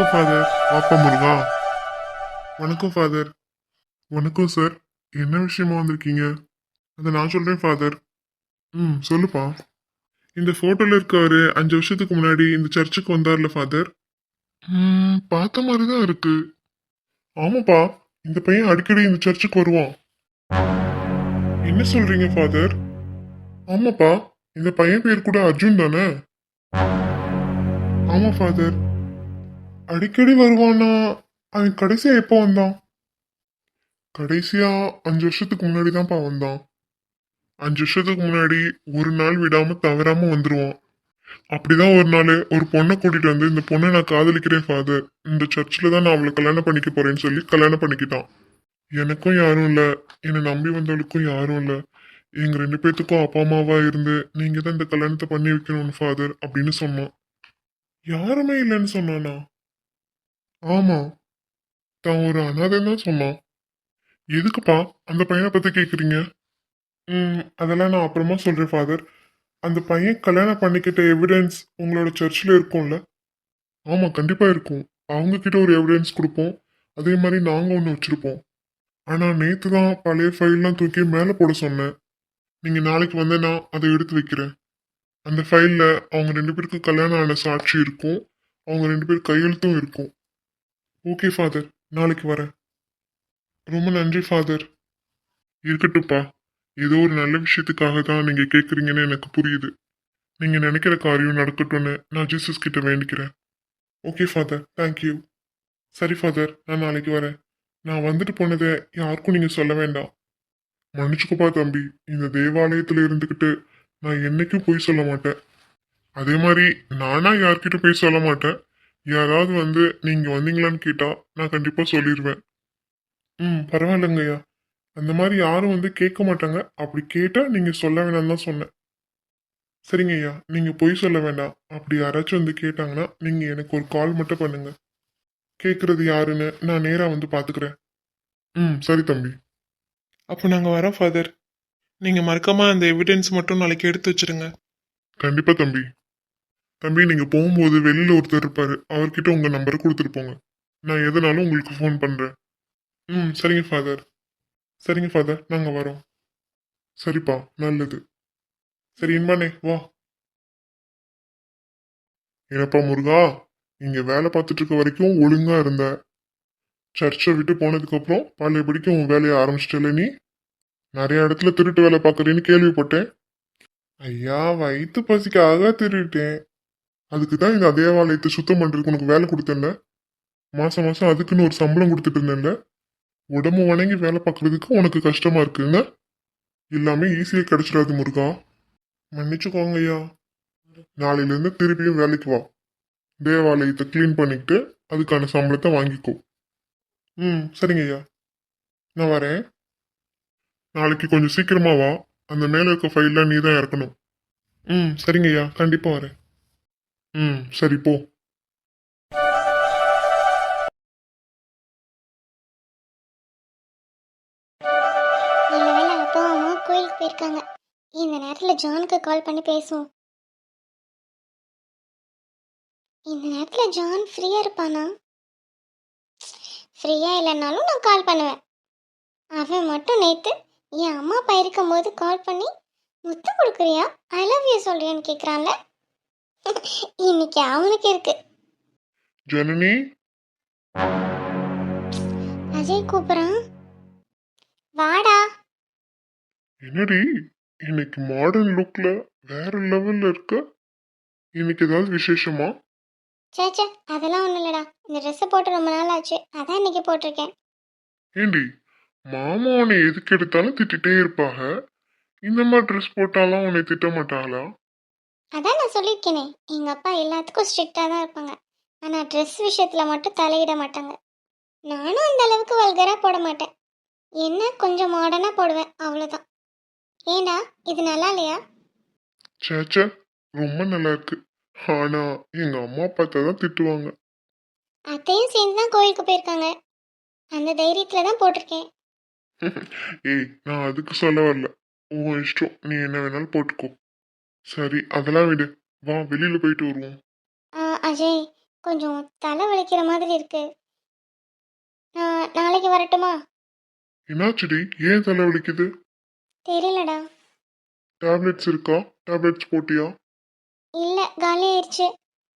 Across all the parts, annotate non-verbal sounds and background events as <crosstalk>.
வணக்கம் ஃபாதர் பாப்பா முருகா வணக்கம் ஃபாதர் வணக்கம் சார் என்ன விஷயமா வந்திருக்கீங்க? அதை நான் சொல்றேன் ஃபாதர் ம் சொல்லுப்பா. இந்த ஃபோட்டோல இருக்காரு அஞ்சு வருஷத்துக்கு முன்னாடி இந்த சர்ச்சுக்கு வந்தார்ல ஃபாதர் ம். பார்த்த மாதிரி தான் இருக்கு. ஆமாப்பா இந்த பையன் அடிக்கடி இந்த சர்ச்சுக்கு வருவான். என்ன சொல்றீங்க ஃபாதர் ஆமாப்பா இந்த பையன் பேர் கூட அர்ஜுன் தானே? ஆமா ஃபாதர் அடிக்கடி வருவானா? அவன் கடைசியா எப்போ வந்தான்? கடைசியா அஞ்சு வருஷத்துக்கு முன்னாடி தான்ப்பா வந்தான். அஞ்சு வருஷத்துக்கு முன்னாடி ஒரு நாள் விடாம தவறாம வந்துருவான். அப்படிதான் ஒரு நாள் ஒரு பொண்ணை கூட்டிட்டு வந்து இந்த பொண்ணை நான் காதலிக்கிறேன் ஃபாதர் இந்த சர்ச்சில் தான் நான் அவளை கல்யாணம் பண்ணிக்க போறேன்னு சொல்லி கல்யாணம் பண்ணிக்கிட்டான். எனக்கும் யாரும் இல்லை. என்னை நம்பி வந்தவளுக்கும் யாரும் இல்லை. எங்க ரெண்டு பேர்த்துக்கும் அப்பா அம்மாவா இருந்து நீங்க தான் இந்த கல்யாணத்தை பண்ணி வைக்கணும் ஃபாதர் அப்படின்னு சொன்னான். யாருமே இல்லைன்னு சொன்னானா? ஆமா. தான் ஒரு அனாதைன்னு தான் சொன்னான். எதுக்குப்பா அந்த பையனை பத்தி கேக்குறீங்க? ம் அதெல்லாம் நான் அப்புறமா சொல்றேன் ஃபாதர் அந்த பையன் கல்யாணம் பண்ணிக்கிட்ட எவிடன்ஸ் உங்களோட சர்ச்சில் இருக்கும்ல? ஆமாம் கண்டிப்பாக இருக்கும். அவங்க கிட்ட ஒரு எவிடன்ஸ் கொடுப்போம். அதே மாதிரி நாங்கள் ஒன்று வச்சுருப்போம். ஆனால் நேற்று தான் பழைய ஃபைல்லாம் தூக்கி மேலே போட சொன்னேன். நீங்கள் நாளைக்கு வந்தேன்னா அதை எடுத்து வைக்கிறேன். அந்த ஃபைலில் அவங்க ரெண்டு பேருக்கு கல்யாணம் ஆன சாட்சி இருக்கும். அவங்க ரெண்டு பேர் கையெழுத்தும் இருக்கும். ஓகே ஃபாதர் நாளைக்கு வரேன். ரொம்ப நன்றி ஃபாதர் இருக்கட்டும்ப்பா. ஏதோ ஒரு நல்ல விஷயத்துக்காக தான் நீங்கள் கேட்குறீங்கன்னு எனக்கு புரியுது. நீங்கள் நினைக்கிற காரியம் நடக்கட்டும்னு நான் ஜீசஸ் கிட்ட வேண்டிக்கிறேன். ஓகே ஃபாதர் தேங்க்யூ சரி ஃபாதர் நான் நாளைக்கு வரேன். நான் வந்துட்டு போனதை யாருக்கும் நீங்கள் சொல்ல வேண்டாம். மன்னிச்சுக்கோப்பா தம்பி. இந்த தேவாலயத்தில் இருந்துக்கிட்டு நான் என்னைக்கும் போய் சொல்ல மாட்டேன். அதே மாதிரி நானா யார்கிட்ட போய் சொல்ல மாட்டேன்? யாராவது வந்து நீங்க வந்தீங்களான்னு கேட்டா நான் கண்டிப்பா சொல்லிடுவேன் ம். பரவாயில்லைங்கய்யா. அந்த மாதிரி யாரும் வந்து கேட்க மாட்டாங்க. அப்படி கேட்டா நீங்க சொல்ல வேணாம்னு தான் சொன்னேன். சரிங்க ஐயா நீங்க பொய் சொல்ல வேண்டாம். அப்படி யாராச்சும் வந்து கேட்டாங்கன்னா நீங்க எனக்கு ஒரு கால் மட்டும் பண்ணுங்க. கேட்கறது யாருன்னு நான் நேரா வந்து பாத்துக்கிறேன். ம். சரி தம்பி. அப்போ நாங்கள் வரோம் ஃபாதர் நீங்கள் மறக்காம அந்த எவிடன்ஸ் மட்டும் நாளைக்கு எடுத்து வச்சிருங்க. கண்டிப்பா தம்பி. தம்பி நீங்க போகும்போது வெளியில ஒருத்தர் இருப்பாரு. அவர்கிட்ட உங்க நம்பர் கொடுத்துட்டு போங்க. நான் எதனாலும் உங்களுக்கு ஃபோன் பண்றேன். ம் சரிங்க ஃபாதர் சரிங்க ஃபாதர் நாங்க வரோம். சரிப்பா நல்லது. சரி இன்பானே வா. என்னப்பா முருகா? இங்கே வேலை பார்த்துட்டு இருக்க வரைக்கும் ஒழுங்கா இருந்த. சர்ச்சை விட்டு போனதுக்கு அப்புறம் பழையபடிக்கு உன் வேலையை ஆரம்பிச்சிட்டல நீ? நிறைய இடத்துல திருட்டு வேலை பார்க்குறேன்னு கேள்விப்பட்டேன். ஐயா வயிற்று பசிக்காக திருட்டேன் அதுக்கு தான் இந்த தேவாலயத்தை சுத்தம் பண்ணுறதுக்கு உனக்கு வேலை கொடுத்தேன்ல. மாதம் மாதம் அதுக்குன்னு ஒரு சம்பளம் கொடுத்துட்டு இருந்தேன்ல. உடம்பு வணங்கி வேலை பார்க்குறதுக்கு உனக்கு கஷ்டமாக இருக்குங்க எல்லாமே ஈஸியாக கிடச்சிடாது முருகா. மன்னிச்சுக்கோங்க ஐயா. நாளையிலேருந்து திருப்பியும் வேலைக்கு வா. தேவாலயத்தை க்ளீன் பண்ணிக்கிட்டு அதுக்கான சம்பளத்தை வாங்கிக்கோ. ம் சரிங்க ஐயா. நான் வரேன். நாளைக்கு கொஞ்சம் சீக்கிரமாக வா. அந்த மேலே இருக்க ஃபைல்லாம் நீ தான் இறக்கணும். ம் சரிங்க ஐயா. கண்டிப்பாக வரேன். ம். சரி போ. அப்பா அம்மா கோயிலுக்கு போயிருக்காங்க. இந்த நேரத்தில் ஜானுக்கு கால் பண்ணி பேசுவோம். இந்த நேரத்தில் ஜான் ஃப்ரீயாக இருப்பானா? ஃப்ரீயாக இல்லைனாலும் நான் கால் பண்ணுவேன். அவன் மட்டும் நேற்று என் அம்மா அப்பா இருக்கும்போது கால் பண்ணி முத்தம் கொடுக்குறியா? ஐ லவ் யூ சொல்றியான்னு கேட்குறான்ல இன்னைக்கு அவனுக்கு இருக்கு. ஜனனி? அஜய் கூப்பிட்றான். வாடா. என்னடி இன்னைக்கு மாடர்ன் லுக்ல வேற லெவல்ல இருக்க? இன்னைக்கு ஏதாவது விசேஷமா? சேச்சே அதெல்லாம் ஒன்றும் இல்லைடா. இந்த ட்ரெஸ்ஸை போட்டு ரொம்ப நாள் ஆச்சு. அதான் இன்னைக்கு போட்டிருக்கேன். ஏண்டி மாமா உன்னை எதுக்கு எடுத்தாலும் திட்டிகிட்டே இருப்பாங்க. இந்த மாதிரி ட்ரெஸ் போட்டாலும் உன்னை திட்ட மாட்டாங்களா அதான் நான் சொல்லியிருக்கேனே எங்கள் அப்பா எல்லாத்துக்கும் ஸ்ட்ரிக்டாக தான் இருப்பாங்க. ஆனால் ட்ரெஸ் விஷயத்தில் மட்டும் தலையிட மாட்டாங்க. நானும் அந்த அளவுக்கு வல்கராக போட மாட்டேன். என்ன கொஞ்சம் மாடர்னாக போடுவேன் அவ்வளோதான் ஏண்டா இது நல்லா இல்லையா? சேச்சே ரொம்ப நல்லா இருக்கு. ஆனா எங்க அம்மா பார்த்தா தான் திட்டுவாங்க. அத்தையும் சேர்ந்து தான் கோயிலுக்கு போயிருக்காங்க. அந்த தைரியத்தில் தான் போட்டிருக்கேன். <laughs> ஏய் நான் அதுக்கு சொல்ல வரல. உன் இஷ்டம். நீ என்ன வேணாலும் போட்டுக்கோ. சரி அதெல்லாம் விடு. வா வெளியில போயிட்டு வருவோம். அஜய் கொஞ்சம் தலை வலிக்கிற மாதிரி இருக்கு. நான் நாளைக்கு வரட்டுமா? என்னாச்சுடி? ஏன் தலை வலிக்குது? தெரியலடா. டேப்லெட்ஸ் இருக்கா? டேப்லெட்ஸ் போட்டியா? இல்லை காலி ஆயிடுச்சு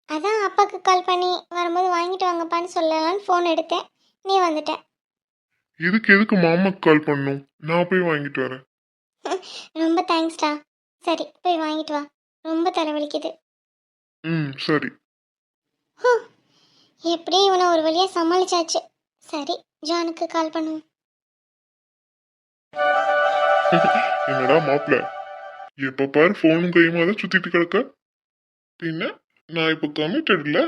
அதான் அப்பாவுக்கு கால் பண்ணி வரும்போது வாங்கிட்டு வாங்கப்பான்னு சொல்லலான்னு ஃபோன் எடுத்தேன். நீ வந்துட்ட. இதுக்கு எதுக்கு மாமாக்கு கால் பண்ணும்? நான் போய் வாங்கிட்டு வரேன். <laughs> ரொம்ப தேங்க்ஸ்டா சரி போய் வாங்கிட்டு வா. ரொம்ப தலைவலிக்குது. ம் சரி. எப்படி இவனை ஒரு வழியாக சமாளிச்சாச்சு. சரி ஜானுக்கு கால் பண்ணுவோம். <laughs> என்னடா மாப்பிள்ள எப்ப பாரு போனும் கையுமா தான் சுத்திட்டு கிடக்க. பின்ன நான் இப்ப கமிட்டட் இல்ல?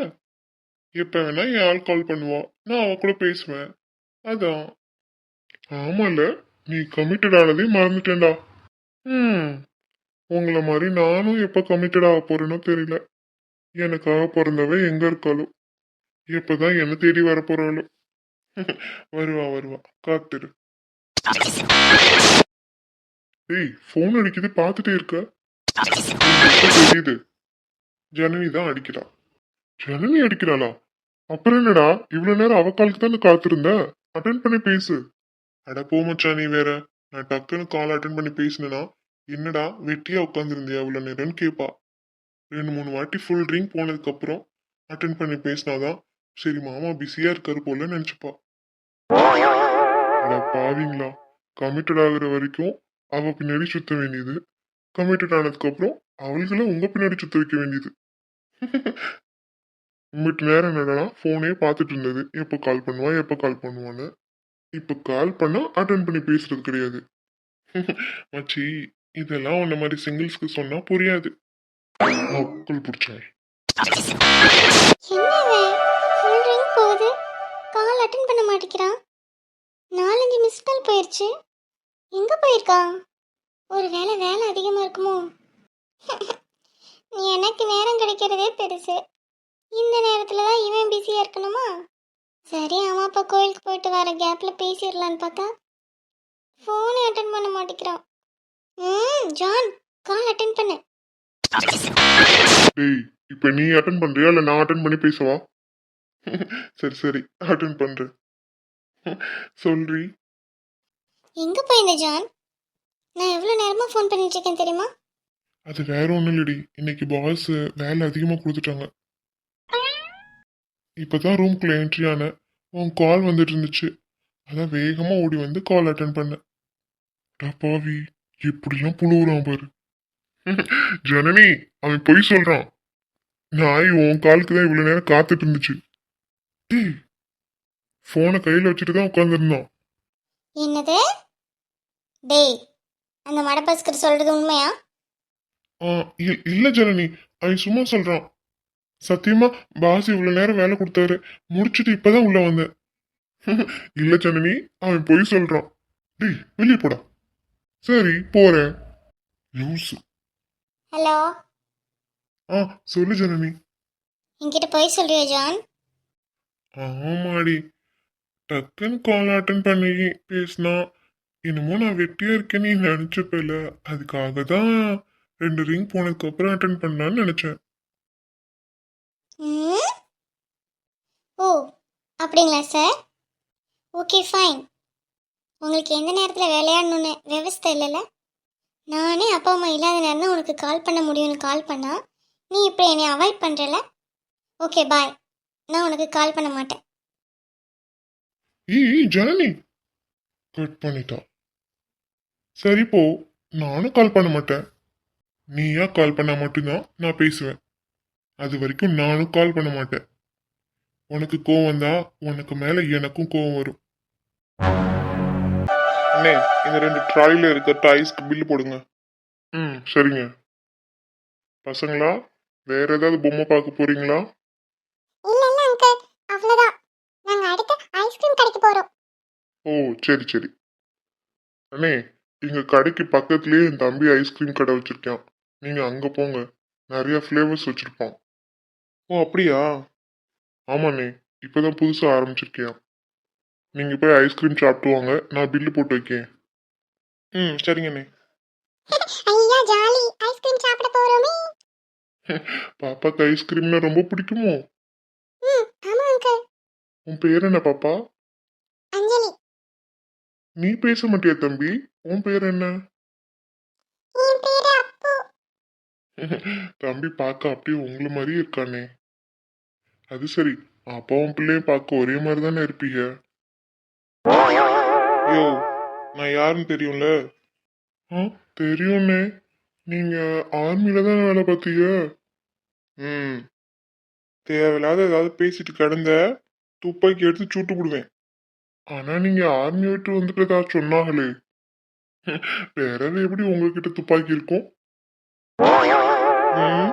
எப்ப வேணா என் ஆள் கால் பண்ணுவா. நான் அவ கூட பேசுவேன். அதான். ஆமால நீ கமிட்டட் ஆனதே மறந்துட்டேன்டா. ம். உங்களை மாதிரி நானும் எப்ப கமிட்டட் ஆக போறேனோ தெரியல. எனக்காக பிறந்தவ எங்க இருக்காளோ? எப்பதான் என்ன தேடி வர போறாளோ? வருவா வருவா. காத்துரு. ஏய் ஃபோன் அடிக்குது பார்த்துட்டே இருக்க. தெரியுது. ஜனனி தான் அடிக்கிறா. ஜனனி அடிக்கிறாளா? அப்புறம் என்னடா? இவ்வளவு நேரம் அவ காலுக்கு தானே காத்திருந்த? அட்டன் பண்ணி பேசு. அட போ மச்சா நீ வேற. நான் டக்குன்னு கால் அட்டன் பண்ணி பேசினேனா? என்னடா வெட்டியா உட்காந்துருந்தியா இவ்வளவு நேரம்னு கேப்பா. ரெண்டு மூணு வாட்டி ஃபுல் ட்ரிங்க் போனதுக்கு அப்புறம் அட்டன் பண்ணி பேசினாதான் சரி மாமா பிஸியா இருக்காரு போல நினைச்சுப்பா. பாவிங்களா கமிட்டட் ஆகுற வரைக்கும் அவ பின்னாடி சுத்த வேண்டியது. கமிட்டட் ஆனதுக்கு அப்புறம் உங்கள் உங்க பின்னாடி சுத்த வைக்க வேண்டியது. உங்கள்கிட்ட நேரம் என்னடா ஃபோனே பார்த்துட்டு இருந்தது. எப்போ கால் பண்ணுவா எப்போ கால் பண்ணுவான்னு. இப்போ கால் பண்ணா அட்டன் பண்ணி பேசுறது கிடையாது. மச்சி இதெல்லாம் உன்ன மாதிரி சிங்கிள்ஸ்க்கு சொன்னா புரியாது. மக்கள் பிடிச்சாய் என்னவன் போகுது? கால் அட்டன் பண்ண மாட்டேங்கிறான். நாலஞ்சு மிஸ் கால் போயிடுச்சு எங்க போயிருக்கான்? ஒரு வேலை வேலை அதிகமா இருக்குமோ? எனக்கு நேரம் கிடைக்கிறதே பெருசு. இந்த நேரத்துல தான் இவன் பிஸியா இருக்கணுமா? சரி அம்மா அப்பா கோயிலுக்கு போயிட்டு வர கேப்ல பேசிடலான்னு பார்த்தா ஃபோனை அட்டன் பண்ண மாட்டேங்கிறான். ம் ஜான் கால் அட்டன் பண்ணு. டேய் இப்போ நீ அட்டன் பண்றியா? இல்லை நான் அட்டன் பண்ணி பேசவா? சரி சரி அட்டன் பண்றேன். சொல்றி. எங்க போயிருந்த ஜான்? நான் எவ்வளோ நேரமா ஃபோன் பண்ணிட்டு இருக்கேன் தெரியுமா? அது வேற ஒன்றும் இல்லடி. இன்னைக்கு பாஸ் வேலை அதிகமாக கொடுத்துட்டாங்க. இப்போதான் ரூம்குள்ள என்ட்ரி ஆனேன் உன் கால் வந்துட்டு இருந்துச்சு. அதான் வேகமாக ஓடி வந்து கால் அட்டன் பண்ணேன். டா பாவி எப்படிலாம் புழுவுறான் பாரு. ஜனனி அவன் பொய் சொல்றான். நாய் உன் காலுக்கு தான் இவ்வளோ நேரம் காத்துட்டு இருந்துச்சு. ஃபோனை கையில் வச்சுட்டு தான் உட்காந்துருந்தான் என்னது? டேய் அந்த மடப்பஸ்கர் சொல்றது உண்மையா? இல்ல ஜனனி அவன் சும்மா சொல்றான். சத்தியமா பாஸ் இவ்வளவு நேரம் வேலை கொடுத்தாரு. முடிச்சிட்டு இப்பதான் உள்ள வந்தேன். <laughs> இல்ல ஜனனி அவன் பொய் சொல்றான். டேய் வெளியே போடா. சரி போறேன். லூசு ஹலோ ஆ சொல்லு ஜனனி. என்கிட்ட போய் சொல்றியா ஜான் ஆமாடி. டக்குன்னு கால் அட்டன் பண்ணி பேசினா என்னமோ நான் வெட்டியா இருக்கேன்னு நீ நினைச்சப்பல. அதுக்காக தான் ரெண்டு ரிங் போனதுக்கு அப்புறம் அட்டன் பண்ணலான்னு நினைச்சேன். ஓ அப்படிங்களா சார் ஓகே ஃபைன் உங்களுக்கு எந்த நேரத்தில் விளையாடணும்னு விவஸ்தை இல்லைல்ல? நானே அப்பா அம்மா இல்லாத நேரம் தான் உனக்கு கால் பண்ண முடியும்னு கால் பண்ணால் நீ இப்போ என்னை அவாய்ட் பண்ணுறல ஓகே பாய் நான் உனக்கு கால் பண்ண மாட்டேன். ஏய் ஜனனி. கட் பண்ணிட்டா. சரி போ. நானும் கால் பண்ண மாட்டேன். நீயா கால் பண்ணால் மட்டும்தான் நான் பேசுவேன். அது வரைக்கும் நானும் கால் பண்ண மாட்டேன். உனக்கு கோவம் தான் உனக்கு மேலே எனக்கும் கோவம் வரும். அண்ணே இந்த ரெண்டு ட்ராலில இருக்க டாய்ஸ்க்கு பில்லு போடுங்க. ம். சரிங்க. பசங்களா வேற ஏதாவது பொம்மை பார்க்க போறீங்களா? இல்லை இல்லை அங்கிள் அவ்வளோதான் நாங்கள் அடுத்து ஐஸ்கிரீம் கடைக்கு போகிறோம் ஓ சரி சரி. அண்ணே எங்க கடைக்கு பக்கத்துலயே என் தம்பி ஐஸ்கிரீம் கடை வச்சிருக்கான். நீங்க அங்க போங்க. நிறைய ஃப்ளேவர்ஸ் வச்சிருப்பான். ஓ அப்படியா? ஆமாண்ணே. இப்பதான் புதுசா ஆரம்பிச்சிருக்கியான் நீங்க போய் ஐஸ்கிரீம் சாப்பிட்டு வாங்க நான் பில்லு போட்டு வைக்கேன். ம் சரிங்கண்ணே. ஐயா ஜாலி. ஐஸ்கிரீம் சாப்பிட போகிறோமே <laughs> பாப்பாக்கு ஐஸ்கிரீம்னா ரொம்ப பிடிக்குமோ? உன் பேர் என்ன பாப்பா? அஞ்சலி. நீ பேச மாட்டியா தம்பி? உன் பேர் என்ன? என் பேரு அப்பு. <laughs> தம்பி பார்க்க அப்படியே உங்களை மாதிரியே இருக்கானே. அது சரி அப்பாவும் பிள்ளையும் பார்க்க ஒரே மாதிரி தானே இருப்பீங்க? யோ நான் யாருன்னு தெரியும்ல? ஆ தெரியும்ண்ணே நீங்க ஆர்மியில தானே வேலை பார்த்தீங்க ம். தேவையில்லாத ஏதாவது பேசிட்டு கிடந்த துப்பாக்கி எடுத்து சுட்டு விடுவேன் ஆனா நீங்க ஆர்மி விட்டு வந்துட்டதா சொன்னாங்களே. வேறது எப்படி உங்ககிட்ட துப்பாக்கி இருக்கும்? ம்.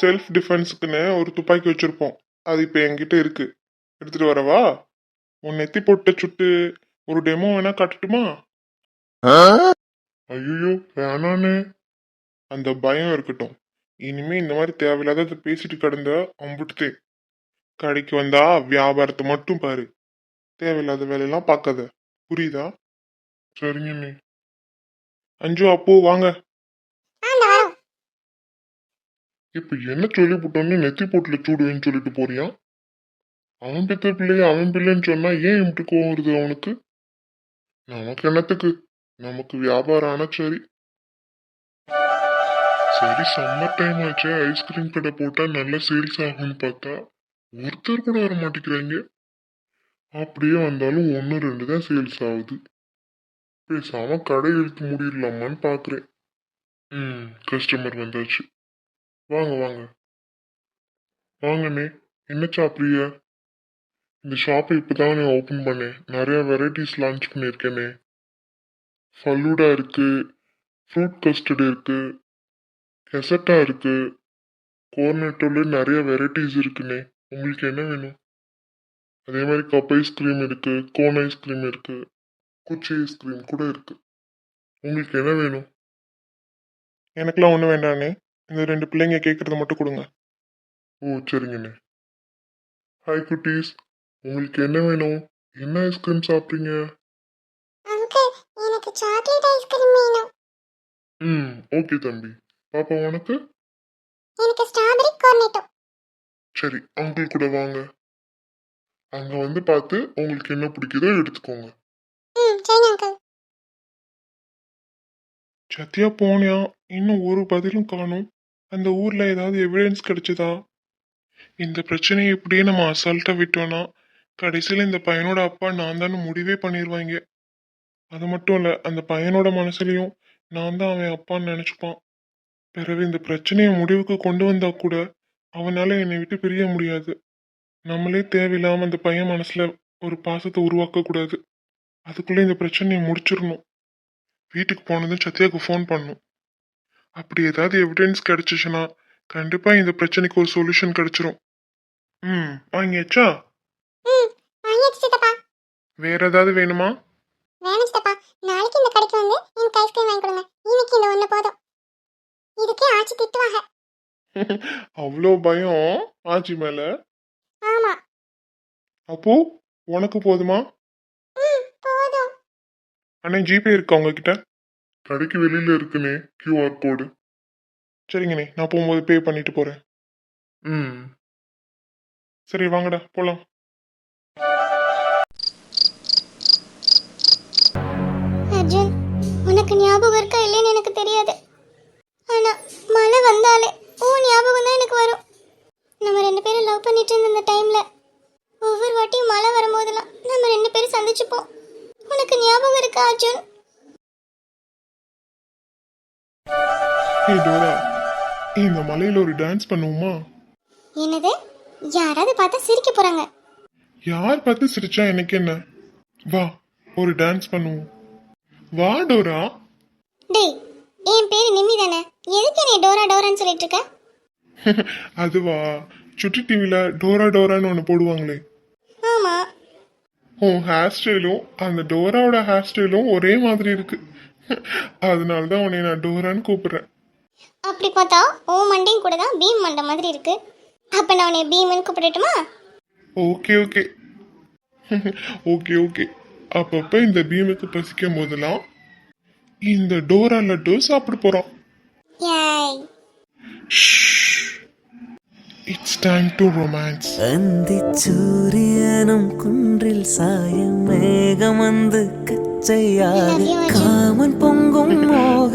செல்ஃப் டிஃபென்ஸுக்குன்னு ஒரு துப்பாக்கி வச்சிருப்போம். அது இப்போ என்கிட்ட இருக்கு. எடுத்துட்டு வரவா? உன் நெத்தி போட்ட சுட்டு ஒரு டெமோ வேணா காட்டட்டுமா? ஐயோ வேணாண்ணே அந்த பயம் இருக்கட்டும். இனிமே இந்த மாதிரி தேவையில்லாத பேசிட்டு கிடந்த அம்புட்டு கடைக்கு வந்தா வியாபாரத்தை மட்டும் பாரு. தேவையில்லாத வேலையெல்லாம் பார்க்காத. புரியுதா? சரிங்கண்ணே அஞ்சு அப்போ வாங்க. இப்ப என்ன சொல்லி போட்டோன்னு நெத்தி போட்டுல சூடுவேன்னு சொல்லிட்டு போறியா? அவன் பெத்த பிள்ளைய அவன் பிள்ளைன்னு சொன்னா ஏன் இப்படி கோவம் வருது அவனுக்கு? நமக்கு என்னத்துக்கு? நமக்கு வியாபாரம் ஆனா சரி. சரி சம்மர் டைம் ஆச்சு ஐஸ்கிரீம் கடை போட்டா நல்ல சேல்ஸ் ஆகும்னு பார்த்தா ஒருத்தர் கூட வர மாட்டேங்கிறாங்க. அப்படியே வந்தாலும் ஒன்று ரெண்டு தான் சேல்ஸ் ஆகுது. பேசாம கடை இழுத்து முடிடலாமான்னு பார்க்குறேன் ம் கஸ்டமர் வந்தாச்சு. வாங்க வாங்க. வாங்கண்ணே என்ன சாப்பிட்றிய இந்த ஷாப்பை இப்போதான் நான் ஓப்பன் பண்ணேன். நிறைய வெரைட்டிஸ் லான்ச் பண்ணியிருக்கேனே. ஃபல்லூடா இருக்கு ஃப்ரூட் கஸ்டர்ட் இருக்கு கெசட்டா இருக்கு கோர்னட்டோல நிறைய வெரைட்டிஸ் இருக்குண்ணே உங்களுக்கு என்ன வேணும்? அதே மாதிரி கப் ஐஸ்கிரீம் இருக்கு கோன் ஐஸ்கிரீம் இருக்கு குச்சி ஐஸ்கிரீம் கூட இருக்கு. உங்களுக்கு என்ன வேணும்? எனக்கெல்லாம் ஒன்றும் வேண்டாண்ணே. இந்த ரெண்டு பிள்ளைங்க கேட்கறத மட்டும் கொடுங்க. ஓ சரிங்கண்ணே. ஹாய் குட்டீஸ். உங்களுக்கு என்ன வேணும்? என்ன ஐஸ்கிரீம் சாப்பிட்றீங்க? அங்கிள் எனக்கு சாக்லேட் ஐஸ்கிரீம் வேணும். ம் ஓகே தம்பி. பாப்பா உனக்கு? எனக்கு ஸ்ட்ராபெரி கார்னெட்டோ சரி அங்கிள் கூட வாங்க. அங்க வந்து பார்த்து உங்களுக்கு என்ன பிடிக்குதோ எடுத்துக்கோங்க. ம் சரிங்க அங்கிள் சத்தியா போனியா? இன்னும் ஒரு பதிலும் காணும். அந்த ஊர்ல ஏதாவது எவிடன்ஸ் கிடைச்சதா? இந்த பிரச்சனையை இப்படியே நம்ம அசால்ட்டா விட்டோம்னா கடைசியில் இந்த பையனோட அப்பா நான் தான் முடிவே பண்ணிடுவாங்க அது மட்டும் இல்லை அந்த பையனோட மனசுலையும் நான் தான் அவன் அப்பான்னு நினச்சிப்பான். பிறகு இந்த பிரச்சனையை முடிவுக்கு கொண்டு வந்தா கூட அவனால் என்னை விட்டு பிரிய முடியாது. நம்மளே தேவையில்லாமல் அந்த பையன் மனசில் ஒரு பாசத்தை உருவாக்கக்கூடாது அதுக்குள்ளே இந்த பிரச்சனையை முடிச்சிடணும். வீட்டுக்கு போனதும் சத்யாவுக்கு ஃபோன் பண்ணும். அப்படி ஏதாவது எவிடன்ஸ் கிடச்சிச்சுன்னா கண்டிப்பாக இந்த பிரச்சனைக்கு ஒரு சொல்யூஷன் கிடச்சிரும். ம் வாங்கியாச்சா? வேற ஏதாவது வேணுமா? வேணும் சித்தப்பா நாளைக்கு இந்த கடைக்கு வந்து எனக்கு ஐஸ்கிரீம் வாங்கி கொடுங்க. இன்னைக்கு இந்த ஒன்று போதும். இதுக்கே ஆச்சி திட்டுவாங்க. <laughs> அவ்வளோ பயம் ஆச்சி மேல? ஆமா. அப்போ உனக்கு போதுமா? போதும். அண்ணே ஜிபே இருக்கா உங்ககிட்ட? கடைக்கு வெளியில இருக்குனே கியூஆர் கோடு சரிங்கண்ணே நான் போகும்போது பே பண்ணிட்டு போறேன். ம். சரி வாங்கடா போலாம். இல்லைன்னு எனக்கு தெரியாது. ஆனா மழை வந்தாலே உன் ஞாபகம் தான் எனக்கு வரும். நம்ம ரெண்டு பேரும் லவ் பண்ணிட்டு இருந்த அந்த டைம்ல ஒவ்வொரு வாட்டியும் மழை வரும்போதெல்லாம் நம்ம ரெண்டு பேரும் சந்திச்சுப்போம். உனக்கு ஞாபகம் இருக்கா அர்ஜுன்? இந்த மலையில ஒரு டான்ஸ் பண்ணுவோமா? என்னது? யாராவது பார்த்தா சிரிக்க போறாங்க. யார் பார்த்து சிரிச்சா எனக்கு என்ன? வா ஒரு டான்ஸ் பண்ணுவோம். வா டோரா. டேய் என் பேரு நிம்மி தானே? எதுக்கு நீ டோரா டோரான்னு சொல்லிட்டு இருக்க <laughs> அதுவா? சுட்டி டிவில டோரா டோரான்னு ஒன்று போடுவாங்களே. ஆமா. உன் ஹேர் ஸ்டைலும் அந்த டோராவோட ஹேர் ஸ்டைலும் ஒரே மாதிரி இருக்கு. <laughs> அதனால தான் உன்னை நான் டோரான்னு கூப்பிடுறேன். அப்படி பார்த்தா ஓ மண்டையும் கூட தான் பீம் மண்டை மாதிரி இருக்கு. அப்ப நான் உன்னை பீம்னு கூப்பிடட்டுமா? Okay okay. <laughs> Okay okay. அப்பப்ப இந்த பீமுக்கு பசிக்கும் போதெல்லாம் இந்த டோரா லட்டு சாப்பிட போறோம். இட்ஸ் டைம் டு ரொமான்ஸ் அந்தி சூரியனும் குன்றில் சாயம் மேகம் வந்து கச்சையாக. காமன் பொங்கும் மோக.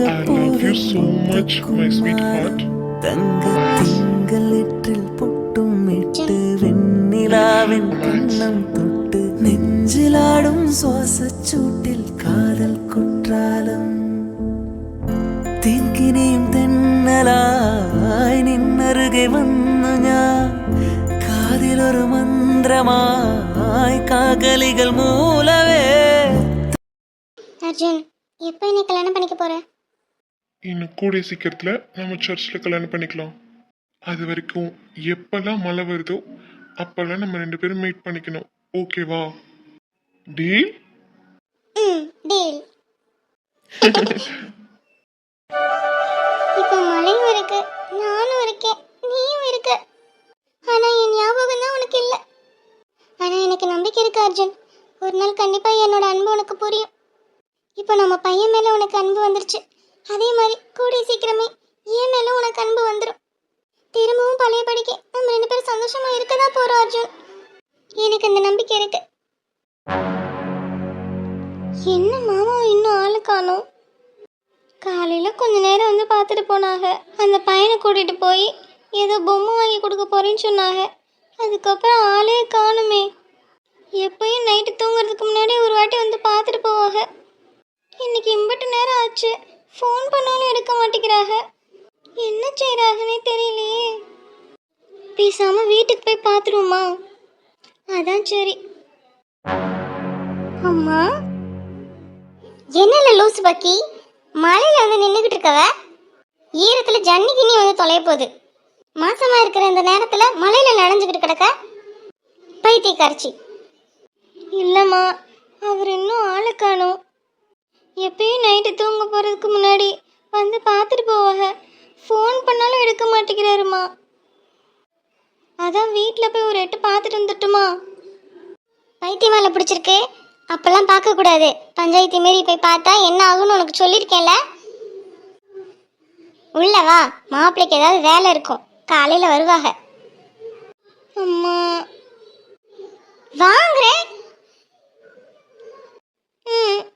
தங்க திங்களிற்றில் பொட்டும் இட்டு வெண்ணிலாவின் கண்ணம் தொட்டு நெஞ்சிலாடும் சுவாசச் சூட்டில் காதல் குற்றாலம் തേൻകിനിയും തെന്നലായി നിന്നരുകെ വന്നു ഞാൻ കാതിലൊരു മന്ത്രമായി കാകലികൾ മൂലവേ அர்ஜுன் எப்போ என்னை கல்யாணம் பண்ணிக்க போற இன்னும் கூடிய சீக்கிரத்துல நம்ம சர்ச்சில் கல்யாணம் பண்ணிக்கலாம் அது வரைக்கும் எப்பெல்லாம் மழை வருதோ அப்பெல்லாம் நம்ம ரெண்டு பேரும் மீட் பண்ணிக்கணும் ஓகேவா டீல் ம் டீல் இப்போ மழையும் இருக்கு. நானும் இருக்கேன். நீயும் இருக்க. ஆனா என் ஞாபகம் தான் உனக்கு இல்லை. ஆனா எனக்கு நம்பிக்கை இருக்கு அர்ஜுன். ஒரு நாள் கண்டிப்பா என்னோட அன்பு உனக்கு புரியும். இப்போ நம்ம பையன் மேல உனக்கு அன்பு வந்துருச்சு. அதே மாதிரி கூடிய சீக்கிரமே என் மேல உனக்கு அன்பு வந்துடும் திரும்பவும் பழைய படிக்க நம்ம ரெண்டு பேரும் சந்தோஷமா இருக்கதா போறோம் அர்ஜுன். எனக்கு அந்த நம்பிக்கை இருக்கு. என்ன மாமா இன்னும் ஆளு காணோம்? காலையில் கொஞ்ச நேரம் வந்து பார்த்துட்டு போனாங்க. அந்த பையனை கூட்டிகிட்டு போய் ஏதோ பொம்மை வாங்கி கொடுக்க போகிறேன்னு சொன்னாங்க. அதுக்கப்புறம் ஆளே காணுமே. எப்பயும் நைட்டு தூங்குறதுக்கு முன்னாடி ஒரு வாட்டி வந்து பார்த்துட்டு போவாங்க. இன்னைக்கு இம்பட்டு நேரம் ஆச்சு. ஃபோன் பண்ணாலும் எடுக்க மாட்டேங்கிறாங்க. என்ன செய்கிறாங்கன்னே தெரியலையே. பேசாமல் வீட்டுக்கு போய் பார்த்துருவோமா? அதான் சரி. அம்மா? என்னல லூசு பக்கி? மழையில வந்து நின்றுகிட்டு இருக்கவ? ஈரத்துல ஜன்னி கிண்ணி வந்து தொலைய போகுது. மாசமா இருக்கிற இந்த நேரத்துல மழையில நனைஞ்சுக்கிட்டு கிடக்க? பைத்திய கரைச்சி. இல்லம்மா அவர் இன்னும் ஆளை காணோம். எப்பயும் நைட்டு தூங்க போறதுக்கு முன்னாடி வந்து பார்த்துட்டு போவாங்க ஃபோன் பண்ணாலும் எடுக்க மாட்டேங்கிறாருமா. அதான் வீட்டில் போய் ஒரு எட்டு பார்த்துட்டு வந்துட்டுமா. பைத்தியம் மேலே பிடிச்சிருக்கு. அப்பெல்லாம் பார்க்கக்கூடாது. பஞ்சாயத்து மாரி போய் பார்த்தா என்ன ஆகும்னு உனக்கு சொல்லியிருக்கேன்ல? உள்ள வா. மாப்பிள்ளைக்கு ஏதாவது வேலை இருக்கும். காலையில் வருவாங்க. அம்மா. வாங்குறேன். ம்.